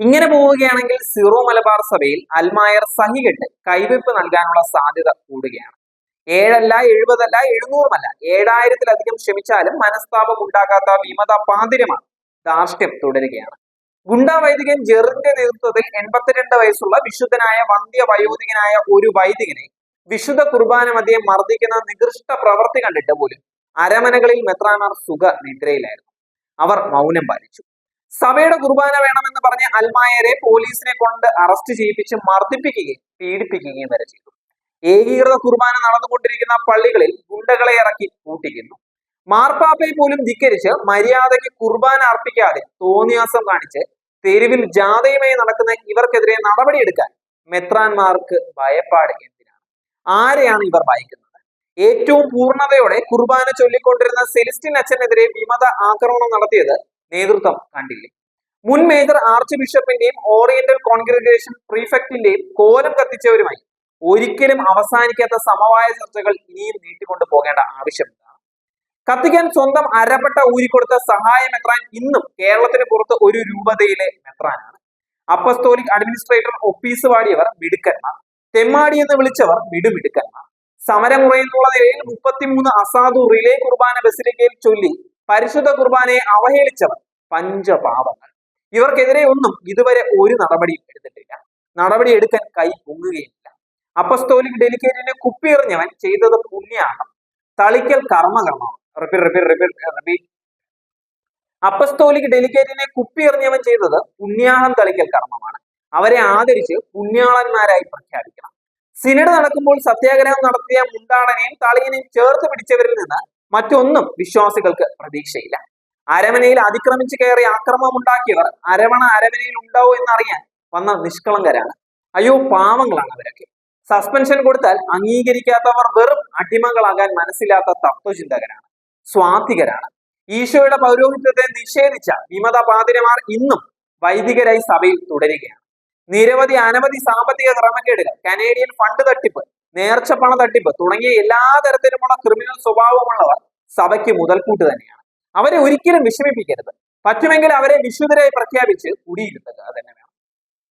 ഇങ്ങനെ പോവുകയാണെങ്കിൽ സീറോ മലബാർ സഭയിൽ അൽമായർ സഹികെട്ട് കൈവെപ്പ് നൽകാനുള്ള സാധ്യത കൂടുകയാണ്. ഏഴല്ല എഴുപതല്ല എഴുന്നൂറുമല്ല. ഏഴായിരത്തിലധികം ശ്രമിച്ചാലും മനസ്താപം ഉണ്ടാകാത്ത വിമത പാതിരമാണ് ധാർഷ്ട്യം തുടരുകയാണ്. ഗുണ്ടാ വൈദികൻ ജെറിന്റെ നേതൃത്വത്തിൽ എൺപത്തിരണ്ട് വയസ്സുള്ള വിശുദ്ധനായ വന്ധ്യ വയോധികനായ ഒരു വൈദികനെ വിശുദ്ധ കുർബാന മധ്യം മർദ്ദിക്കുന്ന നികൃഷ്ട പ്രവൃത്തി കണ്ടിട്ട് പോലും അരമനകളിൽ മെത്രാനാർ സുഖ നിദ്രയിലായിരുന്നു അവർ മൗനം പാലിച്ചു. സഭയുടെ കുർബാന വേണമെന്ന് പറഞ്ഞ് അൽമായരെ പോലീസിനെ കൊണ്ട് അറസ്റ്റ് ചെയ്യിപ്പിച്ച് മർദ്ദിപ്പിക്കുകയും പീഡിപ്പിക്കുകയും വരെ ചെയ്തു. ഏകീകൃത കുർബാന നടന്നുകൊണ്ടിരിക്കുന്ന പള്ളികളിൽ ഗുണ്ടകളെ ഇറക്കി കൂട്ടിക്കുന്നു മാർപ്പാപ്പയെ പോലും ധിക്കരിച്ച് മര്യാദയ്ക്ക് കുർബാന അർപ്പിക്കാതെ തോന്നിയാസം കാണിച്ച് തെരുവിൽ ജാഥയുമായി നടക്കുന്ന ഇവർക്കെതിരെ നടപടിയെടുക്കാൻ മെത്രാന്മാർക്ക് ഭയപ്പാട് എന്തിനാണ്? ആരെയാണ് ഇവർ ഭയക്കുന്നത്? ഏറ്റവും പൂർണതയോടെ കുർബാന ചൊല്ലിക്കൊണ്ടിരുന്ന സെലിസ്റ്റിൻ അച്ഛനെതിരെ വിമത ആക്രമണം നടത്തിയത് നേതൃത്വം കണ്ടില്ലേ? മുൻ മേജർ ആർച്ച് ബിഷപ്പിന്റെയും ഓറിയന്റൽ കോൺഗ്രിഗേഷൻ പ്രീഫെക്ടിന്റെയും കോലം കത്തിച്ചവരുമായി ഒരിക്കലും അവസാനിക്കാത്ത സമവായ ചർച്ചകൾ ഇനിയും നീട്ടിക്കൊണ്ടു പോകേണ്ട ആവശ്യമില്ല. കത്തിക്കാൻ സ്വന്തം അരപ്പെട്ട ഊരിക്കൊടുത്ത സഹായ മെത്രാൻ ഇന്നും കേരളത്തിന് പുറത്ത് ഒരു രൂപതയിലെ മെത്രാനാണ്. Apostolic administrator ഒപ്പീസ് വാടിയവർ മിടുക്കന്മാർ. തെമ്മാടി എന്ന് വിളിച്ചവർ മിടുമിടുക്കന്മാർ. സമരമുറയെന്നുള്ള നിലയിൽ മുപ്പത്തിമൂന്ന് അസാധു റിലേ കുർബാന ബസിലിക്കയിൽ ചൊല്ലി പരിശുദ്ധ കുർബാനയെ അവഹേളിച്ചവർ പഞ്ചപാപങ്ങൾ. ഇവർക്കെതിരെ ഒന്നും ഇതുവരെ ഒരു നടപടിയും എടുത്തിട്ടില്ല. നടപടി എടുക്കാൻ കൈ പൊങ്ങുകയില്ല. അപ്പസ്തോലിക് ഡെലിക്കേറ്റിനെ കുപ്പിയെറിഞ്ഞവൻ ചെയ്തത് പുണ്യാണ്. തളിക്കൽ കർമ്മകർമ്മം അപ്പസ്തോലിക് ഡെലിക്കേറ്റിനെ കുപ്പിയെറിഞ്ഞവൻ ചെയ്തത് പുണ്യാഹം തളിക്കൽ കർമ്മമാണ്. അവരെ ആദരിച്ച് പുണ്യാളന്മാരായി പ്രഖ്യാപിക്കണം. സിനഡ് നടക്കുമ്പോൾ സത്യാഗ്രഹം നടത്തിയ മുണ്ടാടനെയും തളിയനെയും ചേർത്ത് പിടിച്ചവരിൽ നിന്ന് മറ്റൊന്നും വിശ്വാസികൾക്ക് പ്രതീക്ഷയില്ല. അരമനയിൽ അതിക്രമിച്ചു കയറി ആക്രമണം ഉണ്ടാക്കിയവർ അരവണ അരമനയിൽ ഉണ്ടാവോ എന്നറിയാൻ വന്ന നിഷ്കളങ്കരാണ്. അയ്യോ പാവങ്ങളാണ് അവരൊക്കെ. സസ്പെൻഷൻ കൊടുത്താൽ അംഗീകരിക്കാത്തവർ വെറും അടിമകളാകാൻ മനസ്സിലാത്ത തത്വചിന്തകരാണ്. സ്വാത്വികരാണ്. ഈശോയുടെ പൗരോഹിത്യത്തെ നിഷേധിച്ച വിമത പാതിരമാർ ഇന്നും വൈദികരായി സഭയിൽ തുടരുകയാണ്. നിരവധി അനവധി സാമ്പത്തിക ക്രമക്കേടുകൾ കനേഡിയൻ ഫണ്ട് തട്ടിപ്പ് നേർച്ചപ്പണ തട്ടിപ്പ് തുടങ്ങിയ എല്ലാ തരത്തിലുമുള്ള ക്രിമിനൽ സ്വഭാവമുള്ളവർ സഭയ്ക്ക് മുതൽക്കൂട്ട് തന്നെയാണ്. അവരെ ഒരിക്കലും വിഷമിപ്പിക്കരുത്. പറ്റുമെങ്കിൽ അവരെ വിശുദ്ധരായി പ്രഖ്യാപിച്ച് കുടിയിരുത്തുക തന്നെ വേണം